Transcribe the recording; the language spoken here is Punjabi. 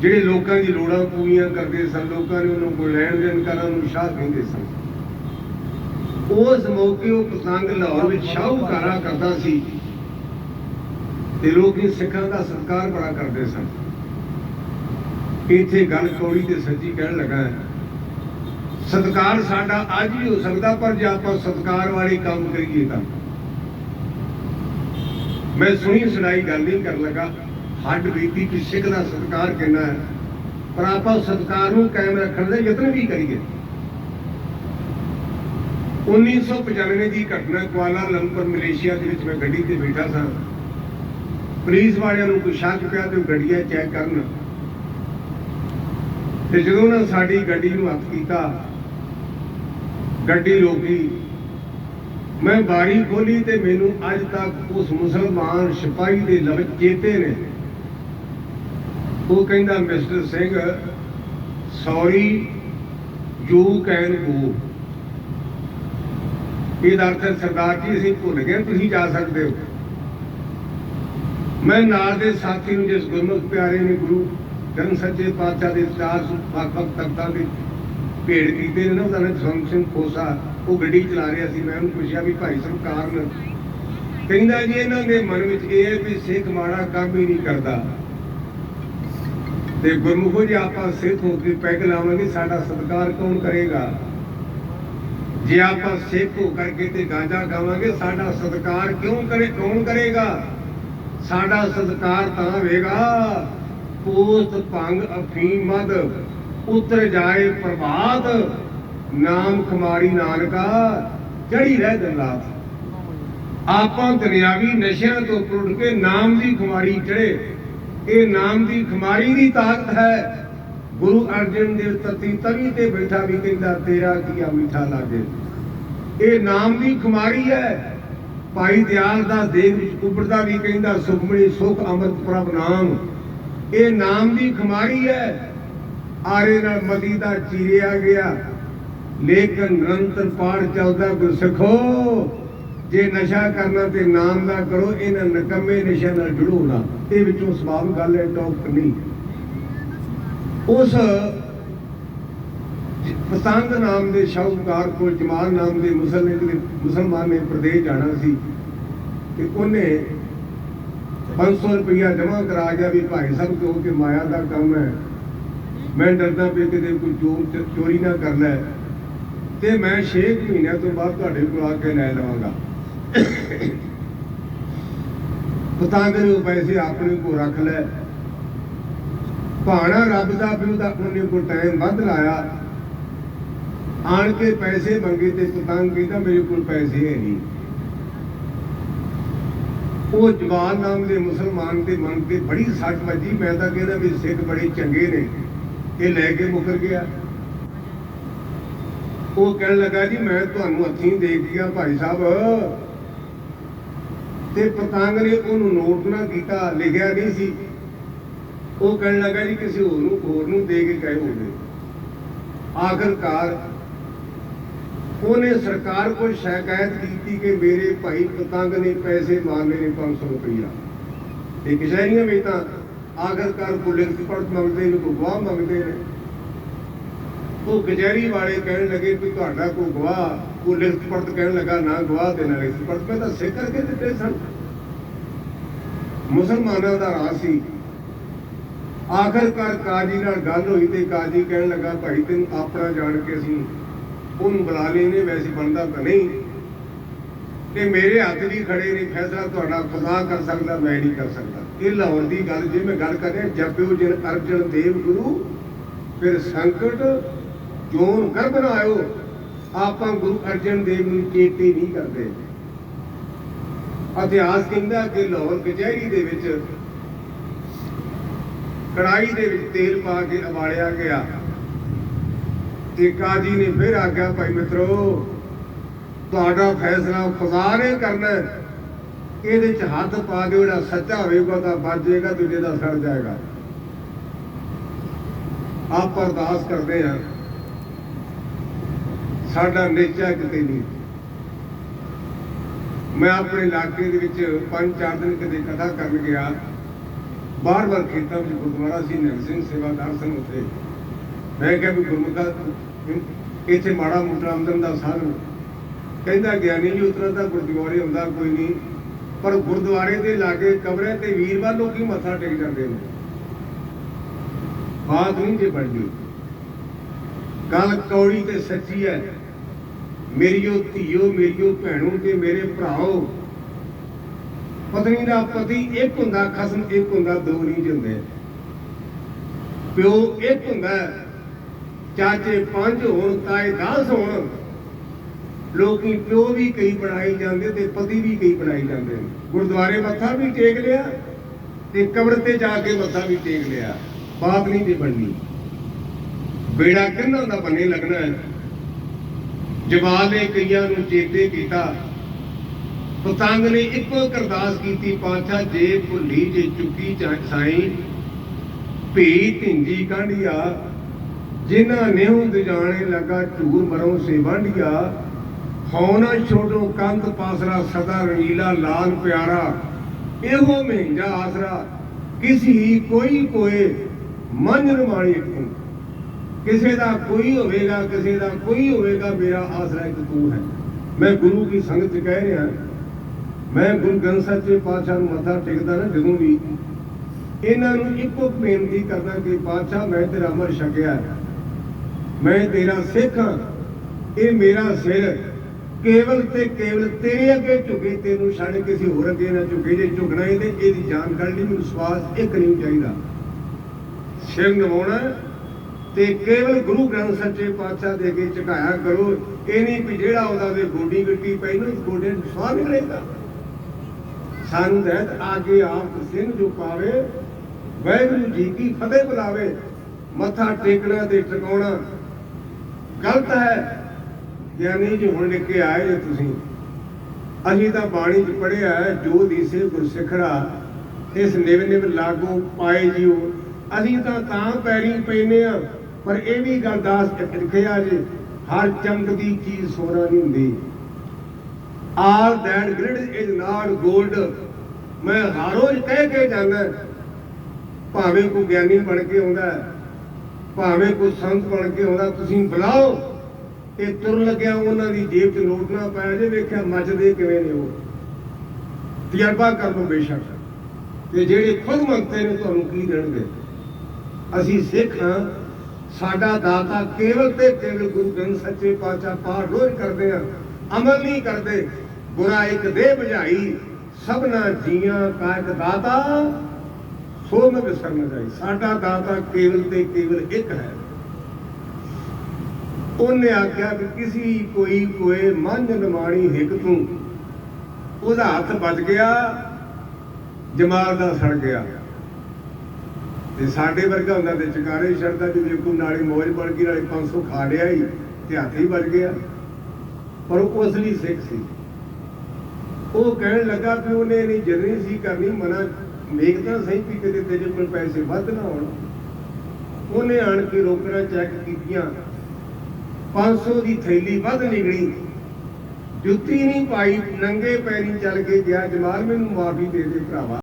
ਜਿਹੜੇ ਲੋਕਾਂ ਦੀ ਲੋੜਾਂ ਪੂਰੀਆਂ ਕਰਦੇ ਸਨ, ਲੋਕਾਂ ਨੇ ਉਹਨਾਂ ਕੋਲ ਲੈਣ ਦੇਣ ਕਰਨ ਨੂੰ ਸ਼ਾਹ ਕਹਿੰਦੇ ਸਨ ਉਸ ਮੌਕੇ ਉਹ ਪਤੰਗ ਲਾਹੌਰ ਵਿੱਚ ਸ਼ਾਹੂਕਾਰਾ ਕਰਦਾ ਸੀ ਤੇ ਲੋਕ ਸਿੱਖਾਂ ਦਾ ਸਤਿਕਾਰ ਬੜਾ ਕਰਦੇ ਸਨ। ਇੱਥੇ ਗੱਲ ਕੌੜੀ ਤੇ ਸੱਚੀ ਕਹਿਣ ਲੱਗਾ ਹੈ। ਸਤਿਕਾਰ ਸਾਡਾ ਅੱਜ ਹੀ ਹੋ ਸਕਦਾ, ਪਰ ਜੇ ਆਪਾਂ ਸਤਿਕਾਰ ਵਾਲੇ ਕੰਮ ਕਰੀਏ ਤਾਂ। ਮੈਂ ਸੁਣੀ ਸੁਣਾਈ ਗੱਲ ਨਹੀਂ ਕਰਨ ਲੱਗਾ ਹੱਡ ਬੀਤੀ ਕਿ ਸਿੱਖ ਦਾ ਸਤਿਕਾਰ ਕਿੰਨਾ ਹੈ? ਪਰ ਆਪਾਂ ਸਤਿਕਾਰ ਨੂੰ ਕਾਇਮ ਰੱਖਣ ਦੇ ਯਤਨ ਵੀ ਕਰੀਏ। 1995 ਦੀ ਘਟਨਾ ਕੁਆਲਾ ਲੰਪਰ ਮਲੇਸ਼ੀਆ ਦੇ ਵਿੱਚ ਮੈਂ ਗੱਡੀ ਤੇ ਬੈਠਾ ਸਾਂ। ਪੁਲਿਸ ਵਾਲਿਆਂ ਨੂੰ ਕੋਈ ਸ਼ੱਕ ਪਿਆ ਤੇ ਉਹ ਗੱਡੀਆਂ ਚੈੱਕ ਕਰਨ। ਤੇ ਜਦੋਂ ਉਹਨਾਂ ਸਾਡੀ ਗੱਡੀ ਨੂੰ ਹੱਥ ਕੀਤਾ, ਗੱਡੀ ਰੋਕੀ ਮੈਂ ਬਾਰੀ ਖੋਲੀ ਤੇ ਮੈਨੂੰ ਅੱਜ ਤੱਕ ਉਸ ਮੁਸਲਮਾਨ ਸਿਪਾਹੀ ਦੇ ਲਫ਼ਜ਼ ਚੇਤੇ ਨੇ। ਉਹ ਕਹਿੰਦਾ, mister Singh, sorry, you can go. ਇਹਦਾ ਅਰਥ ਸਰਦਾਰ ਜੀ, ਅਸੀਂ ਭੁੱਲ ਗਏ, ਤੁਸੀਂ ਜਾ ਸਕਦੇ ਹੋ। ਮੈਂ ਨਾਲ ਦੇ ਸਾਥੀ ਨੂੰ, ਜਿਸ ਗੁਰਮੁਖ ਪਿਆਰੇ ਨੇ ਗੁਰੂ ਗ੍ਰੰਥ ਸੱਚੇ ਪਾਤਸ਼ਾਹ ਦੇ ਚਾਰ ਵੱਖ ਵੱਖ ਤਖਤਾਂ ਦੇ ਭੇੜ ਕੀਤੇ ਨੇ ਨਾ, ਉਹਦਾ ਨਾਮ ਸੰਤ ਸਿੰਘ ਖੋਸਾ, ਉਹ ਗੱਡੀ ਚਲਾ ਰਿਹਾ ਸੀ। ਮੈਂ ਉਹਨੂੰ ਪੁੱਛਿਆ ਵੀ ਭਾਈ ਸਰਕਾਰ ਕਾਰਨ? ਕਹਿੰਦਾ ਜੀ, ਇਹਨਾਂ ਦੇ ਮਨ ਵਿੱਚ ਇਹ ਹੈ ਵੀ ਸਿੱਖ ਮਾੜਾ ਕੰਮ ਹੀ ਨਹੀਂ ਕਰਦਾ। ਤੇ ਗੁਰਮੁਖੋ ਜੀ ਆਪਾਂ ਸਿੱਖ ਹੋ ਕੇ ਪੈਗ ਲਾਵਾਂਗੇ, ਸਾਡਾ ਸਤਿਕਾਰ ਕੌਣ ਕਰੇਗਾ? ਜੇ ਆਪਾਂ ਸਿੱਖ ਕਰਕੇ ਤੇ ਗਾਂਜਾ ਖਾਵਾਂਗੇ, ਸਾਡਾ ਸਤਿਕਾਰ ਕਿਉਂ ਕਰੇ, ਕੌਣ ਕਰੇਗਾ? ਸਾਡਾ ਸਤਿਕਾਰ ਤਾਂ ਹੋਵੇਗਾ। ਪੋਸਤ ਭੰਗ ਅਫੀਮ ਮਦ, ਉਤਰ ਜਾਏ ਪ੍ਰਭਾਤ ਨਾਮ ਖਮਾਰੀ ਨਾਨਕਾ ਚੜੀ ਰਹਿ ਦਲਾਤ ਆਪਾਂ ਦੁਨਿਆਵੀ ਨਸ਼ਿਆਂ ਤੋਂ ਟੁੱਟ ਕੇ ਨਾਮ ਦੀ ਖੁਮਾਰੀ ਚੜੇ ਇਹ ਨਾਮ ਦੀ ਖਮਾਰੀ ਦੀ ਤਾਕਤ ਹੈ। ਗੁਰੂ ਅਰਜਨ ਦੇਵ ਤਤੀ ਤਵੀ ਤੇ ਬੈਠਾ ਵੀ ਕਹਿੰਦਾ, ਤੇਰਾ ਕੀਆ ਮਿੱਠਾ ਲਾਗੇ? ਇਹ ਨਾਮ ਦੀ ਖਮਾਰੀ ਹੈ। ਭਾਈ ਦਿਆਲ ਦਾ ਦੇਹ ਵਿੱਚ ਉੱਪਰਦਾ ਵੀ ਕਹਿੰਦਾ, ਸੁਖਮਣੀ ਸੁਖ ਅੰਮ੍ਰਿਤ ਪ੍ਰਭ ਨਾਮ। ਇਹ ਨਾਮ ਦੀ ਖਮਾਰੀ ਹੈ। ਆਰੇ ਨਾਲ ਮਦੀ ਦਾ ਚੀਰਿਆ ਗਿਆ। ਲੇਕਿਨ ਨਿਰੰਤਰ ਪਾੜ ਚੱਲਦਾ, ਗੁਰਸਿੱਖੋ ਜੇ ਨਸ਼ਾ ਕਰਨਾ ਤੇ ਨਾਮ ਦਾ ਕਰੋ, ਇਹਨਾਂ ਨਕਮੇ ਨਸ਼ਿਆਂ ਨਾਲ ਜੁੜੋ ਨਾ। ਇਹ ਵਿੱਚੋਂ ਸਵਾਲ ਗੱਲ ਹੈ ਟੌਪ ਨਹੀਂ। ਉਸ ਪਤੰਗ ਨਾਮ ਦੇ ਸ਼ਾਹੂਕਾਰ ਕੋਲ, ਜਮਾਲ ਨਾਮ ਦੇ ਮੁਸਲਮਾਨ ਮੁਸਲਮਾਨ ਨੇ ਪ੍ਰਦੇਸ਼ ਜਾਣਾ ਸੀ ਤੇ ਉਹਨੇ 500 ਰੁਪਇਆ ਜਮ੍ਹਾਂ ਕਰਾ ਗਿਆ ਵੀ ਭਾਈ ਸਾਹਿਬ ਕਿਉਂਕਿ ਮਾਇਆ ਦਾ ਕੰਮ ਹੈ। ਮੈਂ ਡਰਦਾ ਵੀ ਕਿਤੇ ਕੋਈ ਚੋਰ ਚੋਰੀ ਨਾ ਕਰ ਲੈ। ਤੇ ਮੈਂ 6 ਮਹੀਨਿਆਂ ਤੋਂ ਬਾਅਦ ਤੁਹਾਡੇ ਕੋਲ ਆ ਕੇ ਲੈ ਲਵਾਂਗਾ। ਪਤੰਗ ਦੇ ਪੈਸੇ ਆਪਣੇ ਕੋਲ ਰੱਖ ਲੈ। ਭਾਣਾ ਰੱਬ ਦਾ ਵੀ ਉਹਦਾ ਉਹਨੇ ਕੋਲ ਟਾਈਮ ਵੱਧ ਲਾਇਆ। ਆਣ ਕੇ ਪੈਸੇ ਮੰਗੇ ਤੇ ਪਤੰਗ ਕਹਿੰਦਾ ਮੇਰੇ ਕੋਲ ਪੈਸੇ ਹੈ ਨਹੀਂ। ਉਹ ਜਵਾਨ ਨਾਮ ਦੇ ਮੁਸਲਮਾਨ ਦੇ ਮਨ ਤੇ ਬੜੀ ਸੱਟ ਵੱਜੀ। ਮੈਂ ਤਾਂ ਕਹਿੰਦਾ ਵੀ ਸਿੱਖ ਬੜੇ ਚੰਗੇ ਨੇ। ਇਹ ਲੈ ਕੇ ਮੁਕਰ ਗਿਆ। ਉਹ ਕਹਿਣ ਲੱਗਾ ਜੀ, ਮੈਂ ਤੁਹਾਨੂੰ ਹੱਥੀਂ ਦੇ ਗਿਆ ਭਾਈ ਸਾਹਿਬ। ਤੇ ਪਤੰਗ ਨੇ ਉਹਨੂੰ ਨੋਟ ਨਾ ਕੀਤਾ, ਲਿਖਿਆ ਨਹੀਂ ਸੀ। ਉਹ ਕਹਿਣ ਲੱਗਾ ਜੀ, ਕਿਸੇ ਹੋਰ ਨੂੰ ਹੋਰ ਨੂੰ ਦੇ ਕੇ ਗਏ ਹੋਵੇ ਆਖਰਕਾਰ ਉਹਨੇ ਸਰਕਾਰ ਕੋਲ ਸ਼ਿਕਾਇਤ ਕੀਤੀ ਕਿ ਮੇਰੇ ਭਾਈ ਪਤੰਗ ਨੇ ਪੈਸੇ ਮੰਗੇ ਨੇ 500 ਰੁਪਈਆ। ਤੇ ਕਚਹਿਰੀਆਂ ਵਿੱਚ ਤਾਂ ਆਖਰਕਾਰ ਪੁਲਿਸ ਰਿਪੋਰਟ ਮੰਗਦੇ ਨੇ, ਕੋਈ ਗਵਾਹ ਮੰਗਦੇ ਨੇ। ਉਹ ਕਚਹਿਰੀ ਵਾਲੇ ਕਹਿਣ ਲੱਗੇ ਵੀ ਤੁਹਾਡਾ ਕੋਈ ਗਵਾਹ ਪੁਲਿਸ ਰਿਪੋਰਟ ਕਹਿਣ ਲੱਗਾ, ਨਾ ਗਵਾਹ ਦੇਣਾ ਰਿਪੋਰਟ ਮੈਂ ਤਾਂ ਸਿੱਖ ਕਰਕੇ ਦਿੱਤੇ ਸਨ। ਮੁਸਲਮਾਨਾਂ ਦਾ ਰਾਜ ਸੀ। ਆਖਰਕਾਰ ਕਾਜੀ ਨਾਲ ਗੱਲ ਹੋਈ ਤੇ ਕਾਜੀ ਕਹਿਣ ਲੱਗਾ, ਭਾਈ, ਤੈਨੂੰ ਆਪਣਾ ਜਾਣ ਕੇ ਅਸੀਂ ਉਹਨੂੰ ਬੁਲਾ ਲੈਨੇ ਵੈਸੇ ਬਣਦਾ ਤਾਂ ਨਹੀਂ। ਤੇ ਮੇਰੇ ਹੱਥ ਵੀ ਖੜੇ ਨੇ, ਫੈਸਲਾ ਤੁਹਾਡਾ ਖੁਦਾ ਕਰ ਸਕਦਾ, ਮੈਂ ਨਹੀਂ ਕਰ ਸਕਦਾ। ਇਹ ਲਾਹੌਰ ਦੀ ਗੱਲ, ਜੇ ਮੈਂ ਗੱਲ ਕਰ ਰਿਹਾ, ਜਪਿਓ ਜਿਨ ਅਰਜਨ ਦੇਵ ਗੁਰੂ, ਫਿਰ ਸੰਕਟ ਜੋਨ ਕਰ ਬਣਾਇਓ ਆਪਾਂ ਗੁਰੂ ਅਰਜਨ ਦੇਵ ਨੂੰ ਚੇਤੇ ਨਹੀਂ ਕਰਦੇ। ਇਤਿਹਾਸ ਕਹਿੰਦਾ ਕਿ ਲਾਹੌਰ ਕਚਹਿਰੀ ਦੇ ਵਿੱਚ ਕੜਾਈ ਦੇ ਵਿੱਚ ਤੇਲ ਪਾ ਕੇ ਉਬਾਲਿਆ ਗਿਆ। ਤੇ ਕਾਜੀ ਨੇ ਫਿਰ ਆਖਿਆ, ਭਾਈ ਮਿੱਤਰੋ, ਤੁਹਾਡਾ ਫੈਸਲਾ ਖੁਦਾ ਨੇ ਕਰਨਾ ਇਹਦੇ ਚ ਹੱਥ ਪਾ ਦਿਓ, ਜਿਹੜਾ ਸੱਚਾ ਹੋਵੇਗਾ ਤਾਂ ਬਚ ਜਾਏਗਾ, ਦੂਜੇ ਦਾ ਸੜ ਜਾਏਗਾ। ਆਪ ਅਰਦਾਸ ਕਰਦੇ ਹਾਂ ਸਾਡਾ ਨਿਸ਼ਚਾ ਕਿਤੇ ਨਹੀਂ। ਮੈਂ ਆਪਣੇ ਇਲਾਕੇ ਦੇ ਵਿੱਚ ਪੰਜ ਚਾਰ ਦਿਨ ਕਦੇ ਕਥਾ ਕਰਨ ਗਿਆ। ਬਾਰ-ਬਾਰ ਖੇਤਾਂ ਵਿੱਚ ਗੁਰਦੁਆਰਾ ਸੀ ਨਿਹੰਗ ਸਿੰਘ ਸੇਵਾਦਾਰ ਸਨ ਉੱਥੇ। ਮੈਂ ਕਿਹਾ ਵੀ ਗੁਰਮੁਖਾ, ਇੱਥੇ ਮਾੜਾ ਮੋਟਾ ਆਮਦਨ ਦਾ ਸਾਧਨ। ਕਹਿੰਦਾ, ਗਿਆਨੀ ਜੀ ਉਤਰਾ ਤਾਂ ਗੁਰਦੁਆਰੇ ਹੁੰਦਾ, ਕੋਈ ਨਹੀਂ। ਪਰ ਗੁਰਦੁਆਰੇ ਦੇ ਲਾਗੇ ਕਬਰਾਂ ਤੇ ਵੀਰਵਾਰ ਲੋਕੀ ਮੱਥਾ ਟੇਕ ਜਾਂਦੇ ਨੇ। ਬਾਤ ਨਹੀਂ ਜੇ ਬਣਦੀ ਗੱਲ ਕੌੜੀ ਤੇ ਸੱਚੀ ਹੈ। ਮੇਰੀਓ ਧੀਓ, ਮੇਰੀਓ ਭੈਣੋ ਤੇ ਮੇਰੇ ਭਰਾਓ, ਪਤਨੀ ਦਾ ਪਤੀ ਇੱਕ ਹੁੰਦਾ, ਖਸਮ ਇੱਕ ਹੁੰਦਾ, ਦੋ ਨਹੀਂ ਹੁੰਦੇ। ਪਿਓ ਇੱਕ ਹੁੰਦਾ, ਚਾਚੇ ਪੰਜ ਹੋਣ, ਤਾਏ 10 ਹੋਣ। ਲੋਕੀ ਪਿਓ ਵੀ ਕਈ ਬਣਾਈ ਜਾਂਦੇ ਤੇ ਪਤੀ ਵੀ ਕਈ ਬਣਾਈ ਜਾਂਦੇ ਨੇ। ਗੁਰਦੁਆਰੇ ਮੱਥਾ ਵੀ ਟੇਕ ਲਿਆ ਤੇ ਕਬਰ ਤੇ ਜਾ ਕੇ ਮੱਥਾ ਵੀ ਟੇਕ ਲਿਆ। ਬਾਤ ਨਹੀਂ ਦੀ ਬਣਨੀ। ਬੇੜਾ ਕਿੰਨਾ ਦਾ ਬੰਨੇ ਲੱਗਣਾ ਹੈ। ਜਵਾਲ ਨੇ ਕਈਆਂ ਨੂੰ ਚੇਤੇ ਕੀਤਾ। ਪਤੰਗ ਨੇ ਇੱਕੋ ਕਰਦਾਸ ਕੀਤੀ, ਪਾਤਸ਼ਾਹ, ਜੇ ਭੁੱਲੀ ਜੇ ਚੁੱਕੀ ਸਾਈ ਭੀ ਢਿੰਜੀ ਕਾਂਢੀਆ ਜਿਨ੍ਹਾਂ ਨਿਹੁ ਦਿਜਾਣੇ ਲਗਾ ਝੂਰ ਮਰੋਂ ਸੇ ਵਾਂਢੀਆ ਹਉ ਛੋਟੋ ਛੋਡੋ ਕੰਤ ਪਾਸਰਾ, ਸਦਾ ਰੰਗੀਲਾ ਲਾਲ ਪਿਆਰਾ। ਇਹੋ ਮਹਿੰਜਾ ਆਸਰਾ, ਕਿਸੇ ਕੋਈ ਕੋਏ ਮਨ ਰਮਾਣੀ ਤੂੰ ਕਿਸੇ ਦਾ ਕੋਈ ਹੋਵੇਗਾ, ਕਿਸੇ ਦਾ ਕੋਈ ਹੋਵੇਗਾ, ਮੇਰਾ ਆਸਰਾ ਇੱਕ ਤੂੰ ਹੈ। ਮੈਂ ਗੁਰੂ ਦੀ ਸੰਗਤ 'ਚ ਕਹਿ ਰਿਹਾ, ਮੈਂ ਗੁਰੂ ਗ੍ਰੰਥ ਸਾਹਿਬ ਦੇ ਪਾਤਸ਼ਾਹ ਨੂੰ ਮੱਥਾ ਟੇਕਦਾ ਨਾ ਜਦੋਂ ਵੀ, ਇਹਨਾਂ ਨੂੰ ਇੱਕੋ ਬੇਨਤੀ ਕਰਦਾ ਕਿ ਪਾਤਸ਼ਾਹ, ਮੈਂ ਤੇਰਾ ਅਮਰ ਛਕਿਆ ਮੈਂ ਤੇਰਾ ਸਿੱਖ ਹਾਂ। ਇਹ ਮੇਰਾ ਸਿਰ ਕੇਵਲ ਤੇ ਕੇਵਲ ਤੇਰੇ ਅੱਗੇ ਝੁਕੇ, ਤੈਨੂੰ ਛੱਡ ਕਿਸੇ ਹੋਰ ਅੱਗੇ ਨਾ ਝੁਕੇ, ਜੇ ਝੁਕਣਾ ਹੈ ਇਹਦੀ ਜਾਨ ਕੱਢ ਲਈ ਮੈਨੂੰ ਸਵਾਸ ਇੱਕ ਨਹੀਂ ਚਾਹੀਦਾ। ਸਿਰ ਨਵਾਉਣਾ ਤੇ ਕੇਵਲ ਗੁਰੂ ਗ੍ਰੰਥ ਸੱਚੇ ਪਾਤਸ਼ਾਹ ਦੇ ਕੇ ਝੁਕਾਇਆ ਕਰੋ। ਇਹ ਨਹੀਂ ਕਿ ਜਿਹੜਾ ਉਹਦਾ ਦੇ ਗੋਡੀ ਗੱਟੀ ਪਈ ਨੂੰ ਗੋਡੇ ਨੂੰ ਸਵਾਹ ਨਿਕਲੇਗਾ ਸਾਨੂੰ ਰਹਿਤ ਆਗੇ ਆਪ ਸਿੰਘ ਜੋ ਪਾਵੇ, ਵਾਹਿਗੁਰੂ ਜੀ ਕੀ ਫਤਿਹ ਬੁਲਾਵੇ, ਮੱਥਾ ਟੇਕਣਾ ਤੇ ਟਿਕਾਉਣਾ। ਗਲਤ ਹੈ। ਗਿਆਨੀ ਜੀ ਹੁਣ ਲਿਖ ਕੇ ਆਏ ਜੇ ਤੁਸੀਂ। ਅਸੀਂ ਤਾਂ ਬਾਣੀ ਚ ਪੜਿਆ ਜੋ ਦੀਸੇ ਗੁਰਸਿਖੜਾ, ਇਸ ਨਿਵ ਨਿਵ ਲਾਗੂ ਪਾਏ ਜੀਓ। ਅਸੀਂ ਤਾਂ ਤਾਂ ਪੈਰੀ ਪੈਨੇ ਆ ਪਰ ਇਹ ਵੀ ਗੱਲ ਦਾਸ ਲਿਖਿਆ ਜੀ, ਹਰ ਚਮਕਦੀ ਚੀਜ਼ ਸੋਨਾ ਨਹੀਂ ਹੁੰਦੀ। All that grid is not 골ਡ ਮੈਂ ਹਰ ਰੋਜ਼ ਕਹਿ ਕੇ ਜਾਂਦਾ, ਭਾਵੇਂ ਕੋਈ ਗਿਆਨੀ ਬਣ ਕੇ ਆਉਂਦਾ, ਭਾਵੇਂ ਕੋਈ ਸੰਤ ਬਣ ਕੇ ਆਉਂਦਾ, ਤੁਸੀਂ ਬੁਲਾਓ ਤੇ ਤੁਰ ਲੱਗਿਆ ਉਹਨਾਂ ਦੀ ਜੇਬ 'ਚ ਨੋਟ ਨਾ ਪਾਇਆ ਜੇ, ਵੇਖਿਆ ਮੱਚਦੇ ਕਿਵੇਂ ਨੇ ਉਹ। ਤਜਰਬਾ ਕਰ ਲਓ ਬੇਸ਼ੱਕ। ਤੇ ਜਿਹੜੇ ਖੁਦ ਮੰਗਤੇ ਨੇ, ਤੁਹਾਨੂੰ ਕੀ ਦੇਣਗੇ? ਅਸੀਂ ਸਿੱਖ ਹਾਂ ਸਾਡਾ ਦਾਤਾ ਕੇਵਲ ਤੇ ਕੇਵਲ ਗੁਰੂ ਗ੍ਰੰਥ ਸੱਚੇ ਪਾਤਸ਼ਾਹ ਪਾਠ ਰੋਜ਼ ਕਰਦੇ ਆ, ਅਮਲ ਨਹੀਂ ਕਰਦੇ, ਬੁਰਾ ਇੱਕ ਦੇ ਬੁਝਾਈ, ਸਭਨਾ ਜੀਆਂ ਕਾ ਇੱਕ ਦਾਤਾ, ਸੋ ਮੈਂ ਵਿਸਰ ਜਾਈ। ਸਾਡਾ ਦਾਤਾ ਕੇਵਲ ਤੇ ਕੇਵਲ ਇੱਕ ਹੈ। ਉਹਨੇ ਆਖਿਆ ਕਿ ਕਿਸੇ ਕੋਈ ਕੋਏ ਮੰਝ ਨਮਾਣੀ ਹਿੱਕ ਤੂੰ। ਉਹਦਾ ਹੱਥ ਵੱਜ ਗਿਆ, ਜਮਾਲ ਦਾ ਸੜ ਗਿਆ। ਤੇ ਸਾਡੇ ਵਰਗਾ ਹੁੰਦਾ ਤੇ ਚਕਾਰੇ ਛੱਡਦਾ ਵੀ ਦੇਖੋ ਨਾਲੇ ਮੌਜ ਬਣ ਗਈ, ਨਾਲੇ 500 ਖਾ ਲਿਆ ਹੀ, ਤੇ ਹੱਥ ਹੀ ਵੱਜ ਗਿਆ। ਪਰ ਉਹ ਅਸਲੀ ਸਿੱਖ ਸੀ। ਉਹ ਕਹਿਣ ਲੱਗਾ ਕਿ ਉਹਨੇ ਨਹੀਂ ਜਰਨੀ ਸੀ ਕਰਨੀ, ਮਨਾ ਮੇਕ ਸਹੀ ਵੀ ਕਿਤੇ ਤੇਰੇ ਕੋਲ ਪੈਸੇ ਵੱਧ ਨਾ ਹੋਣ। ਉਹਨੇ ਆਣ ਕੇ ਰੋਕਣਾ ਚੈੱਕ ਕੀਤੀਆਂ। 500 ਦੀ ਥੈਲੀ ਵੱਧ ਨਿਕਲੀ। ਜੁੱਤੀ ਨਹੀਂ ਪਾਈ, ਨੰਗੇ ਪੈਰੀ ਚੱਲ ਕੇ ਗਿਆ ਜਮਾਲ ਮੈਨੂੰ ਮਾਫੀ ਦੇ ਦੇ ਭਰਾਵਾ।